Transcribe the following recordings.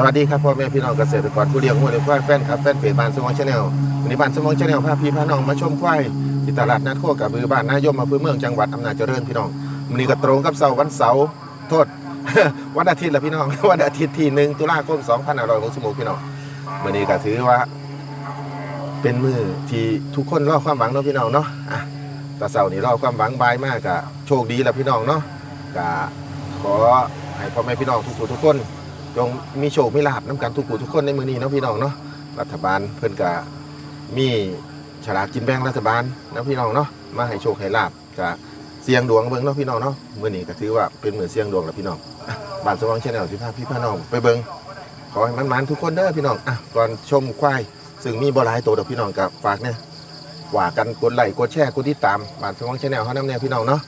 สวัสดีครับพ่อแม่พี่น้องเกษตรกรผู้เลี้ยงวัวเลี้ยงควายแฟนครับแฟนเพจบ้านสมองชาแนลวันนี้บ้านสมองชาแนลพาพี่พาน้องมาชมควายที่ตลาดนัดโคกระบือบ้านนายมอำเภอเมืองจังหวัดอำนาจเจริญพี่น้องวันนี้ก็ตรงกับเสาร์วันเสาร์โทษ วันอาทิตย์ละพี่น้อง วันอาทิตย์ที่หนึ่งตุลาคม2566พี่น้องวันนี้ก็ถือว่า เป็นมือที่ทุกคนรอความหวังเนาะพี่น้องเนาะอะแต่เสาร์นี้รอความหวังบายมากกะโชคดีล้วพี่น้องเนาะกะขอให้พ่อแม่พี่น้องทุกผู้ทุกคน จงมีโชคมีลาบน้ำกันทุกผู้ทุกคนในมือนี้เนาะพี่น้องเนาะรัฐบาลเพิ่นกะมีฉลากกินแบ่งรัฐบาลนะพี่น้องเนาะมาให้โชคให้ลาบกะเสียงดวงเบิ่งเนาะพี่น้องเนาะมื้อนี้ก็ถือว่าเป็นมื้อเสียงดวงแล้วพี่น้องบานสว่างแชนแนลที่พาพี่พาน้องไปเบิ่งขอให้มันๆทุกคนเด้อพี่น้องอะก่อนชมควายซึ่งมีบ่หลายตัวดอกพี่น้องกับฝากเนี่ยว่ากันกดไลค์กดแชร์กดติดตามบานสว่างแชนแนลเฮานำแน่พี่น้องเนาะ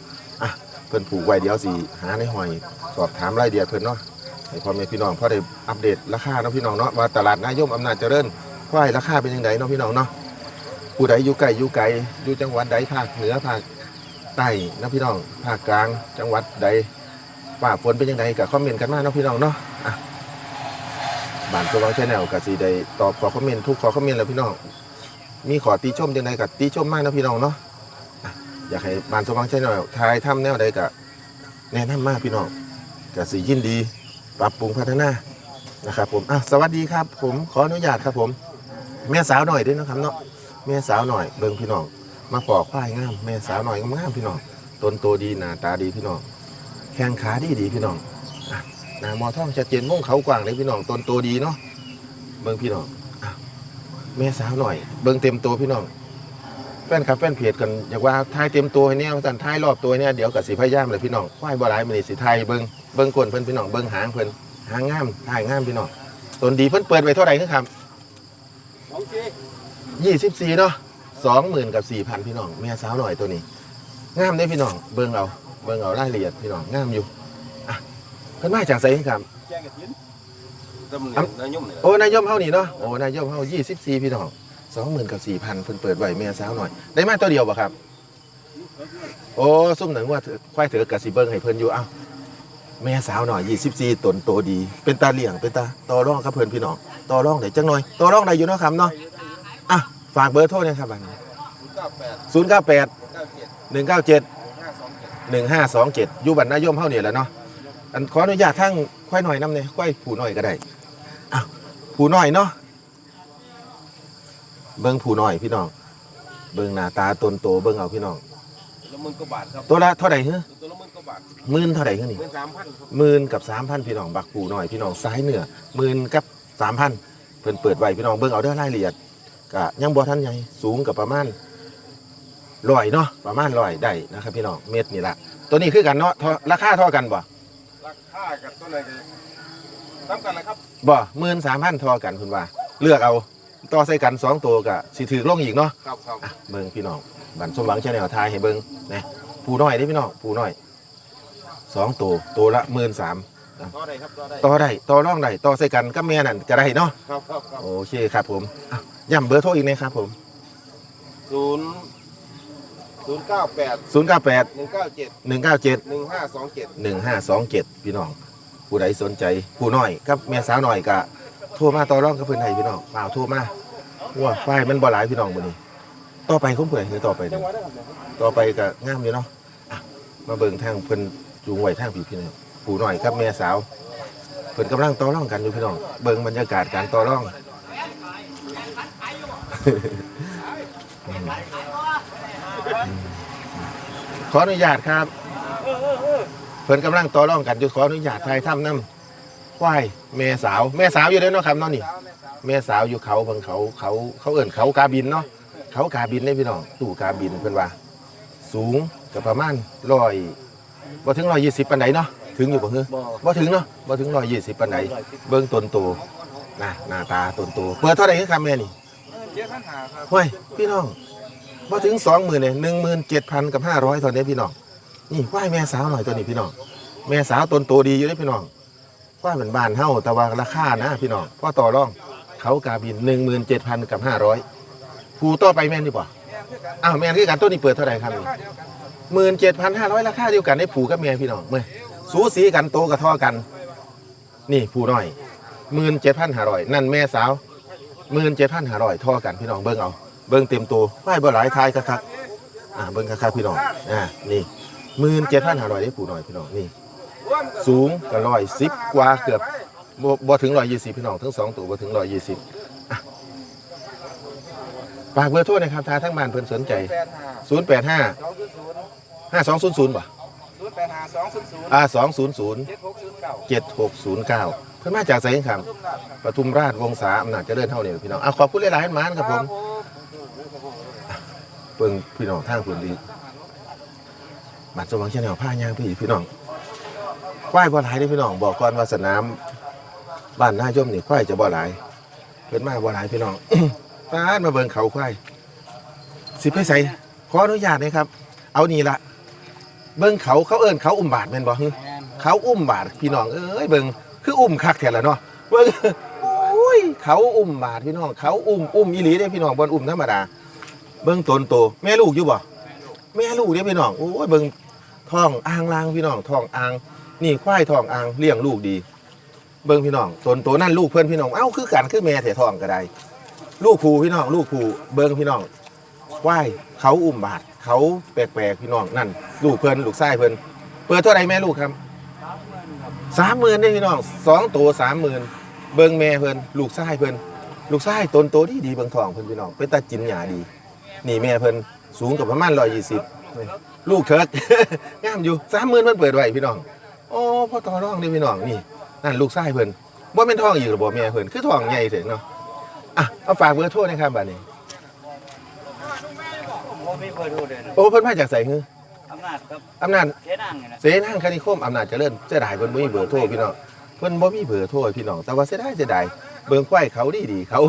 อะเพิ่นผูกไว้เดี๋ยวสิหาในหอย สอบถามรายละเอียดเพิ่นเนาะ ให้พ่อแม่พี่น้องพอได้อัปเดตราคาเนาะพี่น้องเนาะว่าตลาดนายมอำนาจเจริญควายราคาเป็นยังไงเนาะพี่น้องเนาะผู้ใดอยู่ไกลอยู่ไกลอยู่จังหวัดใดภาคเหนือภาคใต้นะพี่น้องภาคกลางจังหวัดใดฝ่าฝนเป็นยังไงกับคอมเมนต์กันมาเนาะพี่น้องเนาะอะบ้านสว่างชาแนลกับสีได้ตอบขอคอมเมนต์ทุกขอคอมเมนต์แล้วพี่น้องมีขอตีชมยังไงกับตีชมมากนาะพี่น้องเนาะอยากให้บ้านสว่างชาแนลทายทำแนวใดกับแนะนำมากพี่น้องกับสียินดี ปรับปรุงพัฒนานะครับผมอะสวัสดีครับ ผมขออนุญาตครับผม แม่สาวหน่อยด้วยนะครับเนาะแม่สาวหน่อยเบิ่งพี่น้องมาปอกควายงามแม่สาวหน่อยงามพี่น้องต้นโตดีหน้าตาดีพี่น้องแข้งขาดีดีพี่น้องอะหน้ามอท่องชัดเจนม่วงเขากว้างเลยพี่น้องต้นโตดีเนาะเบิ่งพี่น้องแม่สาวหน่อย เบิ่งเต็มตัวพี่น้อง ฟนคลับแฟนเพจกันอยากว่าทายเต็มตัวให้เนี่ยสั่นทายรอบตัวเนี่ยเดี๋ยวกับสีพยายามเลยพี่น้องควายบ่หลายมันนี่สิทายเบิ่งเบิ่งก้นเพิ่นพี่น้องเบิ่งหางเพิ่นหางงามถ่ายงามพี่น้องต้นดีเพิ่นเปิดไว้เท่าไหร่ครับสองทียี่สิบสี่เนาะสองหมื่นกับสี่พันพี่น้องแม่สาวหน่อยตัวนี้งามเด้พี่น้องเบิ่งเอาเบิ่งเอารายละเอียดพี่น้องงามอยู่อะเพิ่นมาจากไสครับแจ้งกับทิ้นตำหนินายมเนี่ยโอ้นายยมเฮานี่เนาะโอ้นายยมเฮายี่สิบสี่พี่น้อง สองหมื่นกับสี่พันเพิ่นเปิดไว้แม่สาวหน่อย ได้มาตัวเดียวบ่ครับ โอ้ซุ่มหนังว่าควายเถือกะสิเบิ่งให้เพิ่นอยู่อ้าแม่สาวหน่อยยี่สิบสี่ตนโตดี เป็นตาเลี่ยงเป็นตาต่อร่องครับเพิ่อนพี่น้องต่อร่องได้จังหน่อยต่อร่องได้อยู่เนาะครับเนาะอะฝากเบอร์โทรนะครับบัดนี้เก้าแปดศูนย์เก้าแปดหนึ่งเก้าเจ็ดหนึ่งห้าสองเจ็ดอยู่บัตรนายมเท่านี่ยแหละเนาะอันขออนุญาตทั้งควายหน่อยน้ำเนี่ยควายผูหน่อยก็ได้อ้าวผูหน่อยเนาะ เบิ้งผูหน่อยพี่น้อง เบิ้งหน้าตาตนโตเบิ้งเอาพี่น้อง ตัวละหมื่นกว่าบาทครับตัวละเท่าไหร่เฮ้ตัวละหมื่นกว่าบาทหมื่นเท่าไหร่เฮ้นี่หมื่นสามพันครับหมื่นกับสามพันพี่น้องบักผูหน่อยพี่น้องซ้ายเหนือหมื่นกับสามพันเพิ่นเปิดไว้พี่น้องเบิ้งเอาเด้อรายละเอียดกะยังบ่ทันใหญ่สูงกับประมาณร้อยเนาะประมาณร้อยได้นะครับพี่น้องเม็ดนี่ละตัวนี้คือกันเนาะเท่าราคาเท่ากันบ่ ราคากับตัวไหนกันซ้ำกันนะครับบ่หมื่นสามพันทอกันคุณว่า เลือกเอา ต่อใส่กันสองตัวกะสิถือลงอีกเนาะครับครับอะเบิ่งพี่น้องบันสมหวังชาแนลทายให้เบิ่งนะผู้น้อยได้พี่น้องผู้น้อยสองตัวตัวละหมื่นสามต่อได้ครับต่อได้ต่อได้ต่อร่องได้ต่อใส่กันก็แม่นั่นก็ได้เนาะครับครับครับโอเคครับผมอะย้ำเบอร์โทรอีกนะครับผมศูนย์ศูนย์เก้าแปด0 9 8หนึ่งเก้าเจ็ด1 9 7หนึ่งห้าสองเจ็ด1 5 2 7พี่น้องผู้ใดสนใจผู้น้อยกับแม่สาวน้อยก็ โทรมาต่อร่องกับเพื่อนให้พี่น้องเปล่าโทรมาว่าไฟมันบ่หลายพี่น้องมื้อนี้ ต่อไปคุ้มเพื่อนคือต่อไปจัเนาะงหวัดได้ครับเนี่ยต่อไปก็งามอยู่เนาะอะมาเบิ่งทางเพิ่นจูงไว้ทางพี่พี่น้องผู้หน้อยกับแม่สาวเพิ่นกำลังต่อร่องกันอยู่พี่น้องเบิ่งบรรยากาศการต่อร่องขออนุญาตครับ เพิ่นกำลังต่อร่องกันอยู่ขออนุญาตทายถ้ำน้ำ ควายแม่สาวแม่สาวอยู่เด้อเนาะครับเนาะนี่แม่สาวอยู่เขาเพิ่นเขาเขาเขาเอิ่นเขากาบินเนาะเขากาบินได้พี่น้องตู้กาบินเพิ่นว่า สูงก็ประมาณร้อยบ่ถึงร้อยยี่สิบปานใดเนาะถึงอยู่บ่เฮ้อบ่บ่ถึงเนาะบ่ถึงร้อยยี่สิบปานใดเบิ่งต้นโตนะหน้าตาต้นโตเปิดเท่าไหร่ครับแม่นี่เจ็ดพันหาครับห้วยพี่น้องบ่ถึงสองหมื่นเนี่ยหนึ่งหมื่นเจ็ดพันกับห้าร้อยตอนนี้พี่น้องนี่ควายแม่สาวหน่อยตัวนี้พี่น้องแม่สาวต้นโตดีอยู่เด้พี่น้อง ควายเหมือนบ้านเฮาแต่ว่าราคานะพี่น้องพ่อต่อรอง เขากาบินหนึ่งหมื่นเจ็ดพันกับห้าร้อยผู้ต่อไปแม่นดีป่ะอ้าวแม่นคือกันต้นนี้เปิดเท่าไหร่ครับหมื่นเจ็ดพันห้าร้อยราคาเดียวกันได้ผูกับแม่พี่น้องเมื่อสูสีกันโตกับท่อกัน นี่ผู้น้อยหมื่นเจ็ดพันห้าร้อยนั่นแม่สาวหมื่นเจ็ดพันห้าร้อยท่อกันพี่น้องเบิ้งเอา เบิ้งเต็มตัวไม่บ่หลายทายคักๆอ่าเบิ้งคักๆพี่น้องอ่านี่หมื่นเจ็ดพันห้าร้อยได้ผู้น้อยพี่น้องนี่ สูงก็ร้อยสิบกว่าเกือบบ่บ่ถึงร้อยยี่สิบพี่น้องทั้งสองตัวบ่ถึงร้อยยี่สิบฝากเบอร์โทรหนะครับถ้าทั้งบ้านเพิ่นสนใจแปดห้าศูนย์แปดห้าสองศูนย์ศูนย์ห้าสองศูนย์ศูนย์ป่ะศูนย์แปดห้าสองศูนย์ศูนย์อ่าสองศูนย์ศูนย์เจ็ดหกศูนย์เก้าเจ็ดหกศูนย์เก้าเพิ่นมาจากไสครับทุ่มหลับครับปทุมราชวงศาอำนาจเจริญเท่านี้พี่น้องอะขอบคุณหลายๆให้มานครับผมเบิ่งพี่น้องทางพื้นดีบัตรสว่างชาแนลผ้ายางพี่พี่น้อง ควายบ่หลายเด้พี่น้องบอกก่อนว่าสนามบ้านนาย่อมนี่ควายจะบ่หลายเพิ่นมาบ่หลายพี่น้องปาดมาเบิ่งเขาควายสิไปใส่ขออนุญาตนะครับ เอานี่ละเบิ่งเขาเขาเอิ้นเขาอุ้มบาทแม่นบ่ฮึเขาอุ้มบาทพี่น้องเอ้ยเบิ่งคืออุ้มคักแท้ละเนาะเบิ่งโอ้ยเขาอุ้มบาทพี่น้อง เขาอุ้มอุ้มอีหลีเด้พี่น้องบนอุ้มธรรมดาเบิ่งตนโตแม่ลูกอยู่บ่แม่ลูกเด้พี่น้องโอ้ยเบิ่งท้องอ่างลางพี่น้องท้องอ่าง นี่ควายทองอ่างเลี้ยงลูกดี เบิ่งพี่น้องตนโตนั่นลูกเพื่อนพี่น้องเอ้าคือกันคือแม่แท้ท้องก็ได้ลูกผูพี่น้อง ลูกผูเบิ่งพี่น้องควายเขาอุ้มบาทเขาแปลกๆพี่น้องนั่น ลูกเพิ่นลูกชายเพิ่นเปิดเท่าไรแม่ลูกครับสามหมื่นได้พี่น้องสองตัวสามหมื่นเบิ่งแม่เพิ่นลูกชายเพิ่นลูกชายตนโตดีดีเบิ่งทองเพิ่นพี่น้องเป็นตาจินหยาดี นี่แม่เพิ่นสูงกับประมาณร้อยยี่สิบลูกเถิกงามอยู่สามหมื่นเพิ่นเปิดไว้พี่น้อง โอ้พ่อต่อรองเด้พี่น้องนี่นั่นลูกชายเพิ่นบ่เป็นทองอีกหรือบ่แม่เพิ่นคือทองใหญ่เถอะเนาะอะเอาฝากเบอร์โทรนะครับบัดนี้ผมมีเบอร์โทรเลยนะโอ้เพิ่นมาจากไสฮืออำนาจครับอำนาจ เจ๊นั่งไงนะเสนางคณิคมอำนาจเจริญเสียดายเพิ่นบ่มีเบอร์โทรพี่น้องเพิ่นบ่มีเบอร์โทรให้พี่น้องแต่ว่าเสียดายเสียดายเบิ่งควายเขาดีดีๆเขา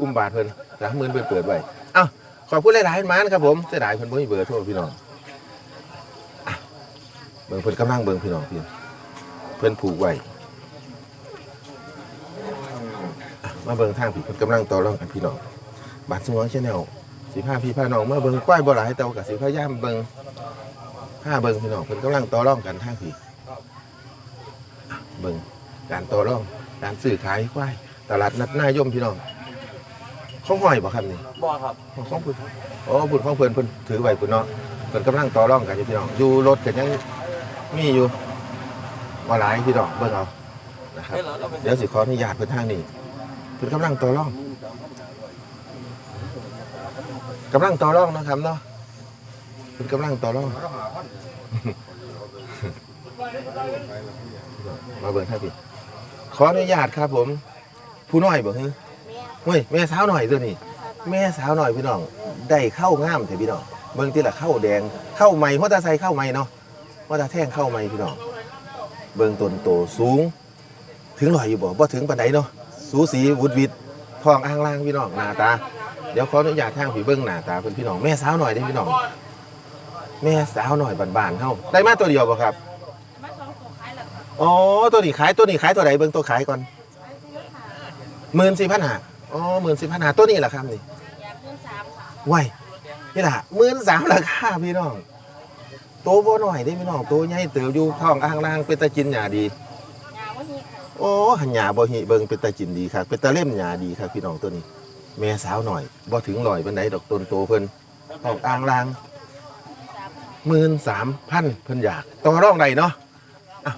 อุ้มบาทเพิ่นสามหมื่นเพิ่นเปิดไว้เอ้าขอบคุณหลายๆมานะครับผมเสียดายเพิ่นบ่มีเบอร์โทรพี่น้องอะเบิ่งเพิ่นกำลังเบิ่งพี่น้องพี่ เพิ่นผูกไว้อะมาเบิ่งทางพี่เพิ่นกำลังต่อรองกันพี่น้องบาทสมองชาแนลสิพาพี่พาน้องมาเบิ่งควายบ่หลายแต่ว่าก็สิพยายามเบิ่งห้าเบิงพี่น้องเพิ่นกำลังต่อรองกันทางพี่อะเบิงการต่อรองการซื้อขายควายตลาดนัดหน้ายมพี่น้องของห้อยบ่ครับนี่บอครับของของเพิ่นโอ้บุญของเพิ่นเพิ่นถือไว้พุ่นเนาะเพิ่นกำลังต่อรองกันอยู่พี่น้องอยู่รถก็ยังมีอยู่ บ่หลายพี่น้องเบิ่งเอานะครับเดี๋ยวสิขออนุญาตเพิ่นทางนี้เพิ่นกำลังต่อรองกำลังต่อรองนะครับเนาะเพิ่นกำลังต่อรองมาเบิ่งท่าพี่ขออนุญาตครับผม ผู้น้อยบ่ฮึเฮ้ยแม่สาวหน่อยตัวนี้ แม่สาวหน่อยพี่น้องได้เข้างามเถอะพี่น้องเบิ่งที่ละเข้าแดงเข้าใหม่หัวตาใส่เข้าใหม่เนาะหัวตาแท่งเข้าใหม่พี่น้อง เบิ่งต้นโตสูง ถึงลอยอยู่บ่บ่ถึงปานใดเนาะสูสีวุดวิดทองอ่างล่างพี่น้องหน้าตา เดี๋ยวขออนุญาตทางพี่เบิ่งหน้าตาเพิ่นพี่น้องแม่สาวหน่อยเด้อพี่น้องแม่สาวหน่อยบานๆเฮาได้มาตัวเดียวบ่ครับมาสองตัวขายแล้วอ๋อตัวนี้ขายตัวนี้ขายตัวไหนเบิ่งตัวขายก่อนขายซื้อค่ะหมื่นสี่พันหาอ๋อหมื่นสี่พันหาตัวนี้แหละครับนี่อยากเพิ่มสามค่ะไหวนี่แหละหมื่นสามราคาพี่น้อง โตบ่หน่อยได้พี่น้องโตใหญ่เติบอยู่ท้องอ่างล่างเป็นตาจินหยาดีอยากว่านี้ค่ะโอ้หันหยาบ่หิเบิ่งเป็นตาจินดีครับเป็นตาเล่มหยาดีครับพี่น้องตัวนี้ แม่สาวหน่อยบ่ถึงลอยปานใดดอกต้นโตเพิ่นท้องอ่างล่างสามค่ะหมื่นสามพันเพิ่นอยากต่อรองใดเนาะอะ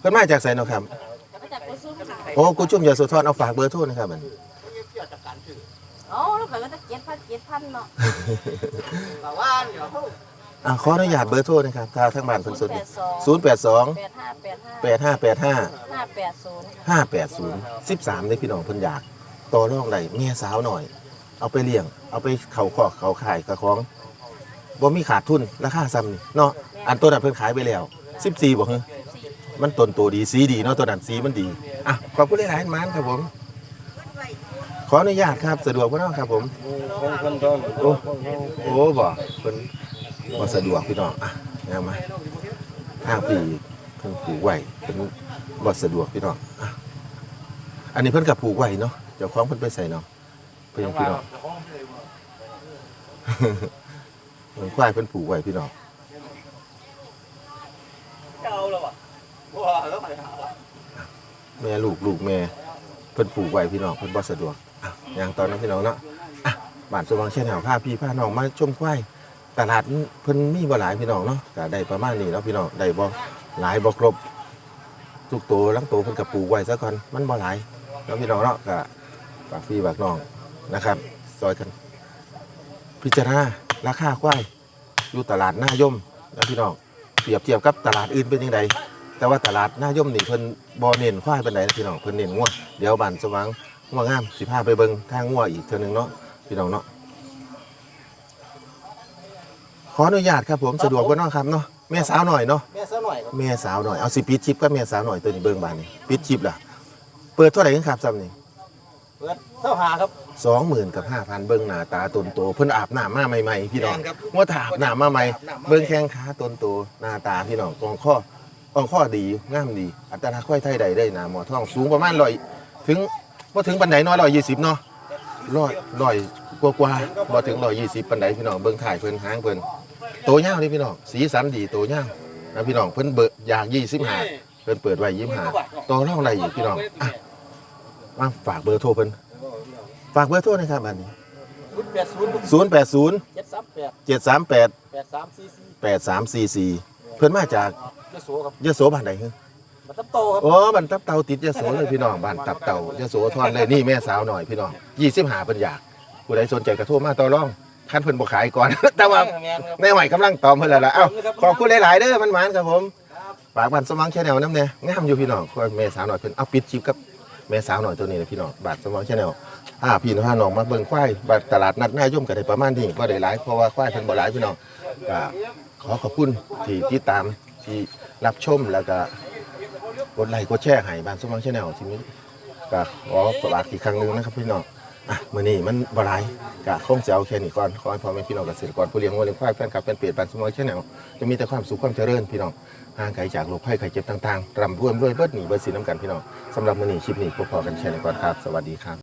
เพิ่นมาจากไสเนาะครับจะมาจากกุซุ้มค่ะโอ้กูจุ่มยาสุทรเอาฝากเบอร์โทรนะครับมันโอ้ลูกเขยก็จะเจ็ดพันเจ็ดพันเนาะแต่ว่าเดี๋ยว อะขออนุญาตเบอร์โทรนะครับถ้าทางบ้านเพิ่นสนแปดสองศูนย์แปดสองแปดห้าแปดห้าแปดห้าแปดห้า ห้าแปดศูนย์ห้าแปดศูนย์สิบสามในพี่น้องเพิ่นอยากต่อรองใดเมียสาวหน่อย เอาไปเลี้ยง เอาไปเขาขอกเขาขายกระของบ่มีขาดทุนราคาซ้ำนี่เนาะอันตัวนั้นเพิ่นขายไปแล้วสิบสี่บ่ฮะสี่มันต้นตัวดีสีดีเนาะตัวนั้นสีมันดีอะขอบคุณหลายๆมานครับผม ขออนุญาตครับสะดวกบ่เนาะครับผมคนคนต้นโอ้โอ้บ่เพิ่น บ่สะดวกพี่น้องอะงามมาทางพี่เพิ่นผูกไว้เพิ่นบ่สะดวกพี่น้องอะอันนี้เพิ่นกับผูกไว้เนาะเจ้าของเพิ่นไปใส่เนาะเพิ่นพี่น้องเหมือนควายเพิ่นผูกไว้พี่น้องเก่าแล้วอะว้าแล้วไปหาแม่ลูกลูกแม่เพิ่นปลูกไว้พี่น้องเพิ่นบ่สะดวกอะอย่างตอนนั้นพี่น้องเนาะบ้านสว่างแช่แนวพาพี่พาน้องมาชมควาย ตลาดเพิ่นมีบ่หลายพี่น้องเนาะก็ได้ประมาณนี้เนาะพี่น้องได้บ่หลายบ่ครบทุกตัวลังตัวเพิ่นก็ปลูกไว้ซะก่อนมันบ่หลายเนาะพี่น้องเนาะก็ฝากพี่ฝากน้องนะครับซอยกัน พิจารณาราคาควายอยู่ตลาดหน้ายมนะพี่น้องเปรียบเทียบกับตลาดอื่นเป็นยังไงแต่ว่าตลาดหน้ายมนี่เพิ่นบ่เน้นควายเป็นไดนะพี่น้องเพิ่นเน้นงัวเดี๋ยวบ้านสว่างงัวงามสิพาไปเบิ่งทางงัวอีกเทื่อนึงเนาะพี่น้องเนาะ ขออนุญาตครับผมสะดวกบ่เนาะครับเนาะแม่สาวหน่อยเนาะแม่ซะหน่อยครับแม่สาวหน่อยเอาสิปิดชิปกับแม่สาวหน่อยตัวนี้เบิ่งบานนี่ปิดชิปล่ะเปิดเท่าไหร่กันครับซ้ำนี่เปิดเท่าหาครับสองหมื่นกับห้าพันเบิ้งหน้าตาตนโตเพิ่นอาบน้ำมาใหม่ๆพี่น้องแม่นครับว่าถาอาบน้ำมาใหม่อาบน้ำมาใหม่เบิ้งแข้งขาตนโตหน้าตาพี่น้องกองข้อกองข้อดีงามดี อัตราค่อยไทยใดได้หนาหมอท้องสูงประมาณร้อยถึงว่าถึงปันไดน้อยร้อยยี่สิบเนาะร้อยร้อยกว่ากว่าบ่ถึงร้อยยี่สิบปันไดพี่น้องเบิ้งถ่ายเพิ่นหางเพิ่น โตยาวนี่พี่น้องสีสันดีโตยาวนะพี่น้องเพิ่นเบิกอยากยี่สิบห้าเพิ่นเปิดไว้ยี่สิบห้าต่อรองอะไรอีกพี่น้องอะมาฝากเบอร์โทรเพิ่นฝากเบอร์โทรหนะครับอันนี้ศูนย์แปดศูนย์080เจ็ดสามแปด738แปดสามสี่สี่8344เพิ่นมาจากยโสครับยโสบ้านใดฮึมาตับโตครับอ๋อบ้านตับเต่าติดยโสเลยพี่น้องบ้านตับเต่ายโสธรเลยนี่แม่สาวหน่อยพี่น้อง25เพิ่นอยากผู้ใดสนใจก็โทรมาต่อรอง คันเพิ่นบ่ขายก่อน แต่ว่าแม่นครับในไหวกำลังตอมเพิ่นแล้วล่ะเอ้าขอบคุณหลาย ๆ เด้อมันหวานครับผมฝากบ้านสมังแชนแนลนำแน่งามอยู่พี่น้องแม่สาวหน่อยเพิ่นเอาปิดชิปกับแม่สาวหน่อยตัวนี้นะพี่น้องบ้านสมังแชนแนลอ่าพี่น้องน้องมาเบิ่งควายบ้านตลาดนัดหน้าย่มก็ได้ประมาณนี้บ่ได้หลายเพราะว่าควายเพิ่นบ่หลายพี่น้องก็ขอขอบคุณที่ติดตามที่รับชมแล้วก็กดไลค์กดแชร์ให้บ้านสมองชาแนลทีนี้ก็ขอฝากอีกครั้งหนึงนะครับพี่น้อง อะมื้อนี้มันบหลายก็คงจะเอาแค่นี้ก่อนขอให้พ่อแม่พี่น้องเกษตรกรผู้เลี้ยงวัวเลี้ยงควายแฟนคลับแฟนเพจบ้านสมองชาแนลจะมีแต่ความสุขความเจริญพี่น้องห่างไกลจากโรคภัยไข้เจ็บต่างๆร่ำรวยรวยเบิดหนีเบิดสินน้ำกันพี่น้องสำหรับมื้อนี้คลิปนี้พวกพอกันแชร์ก่อนครับ สวัสดีครับ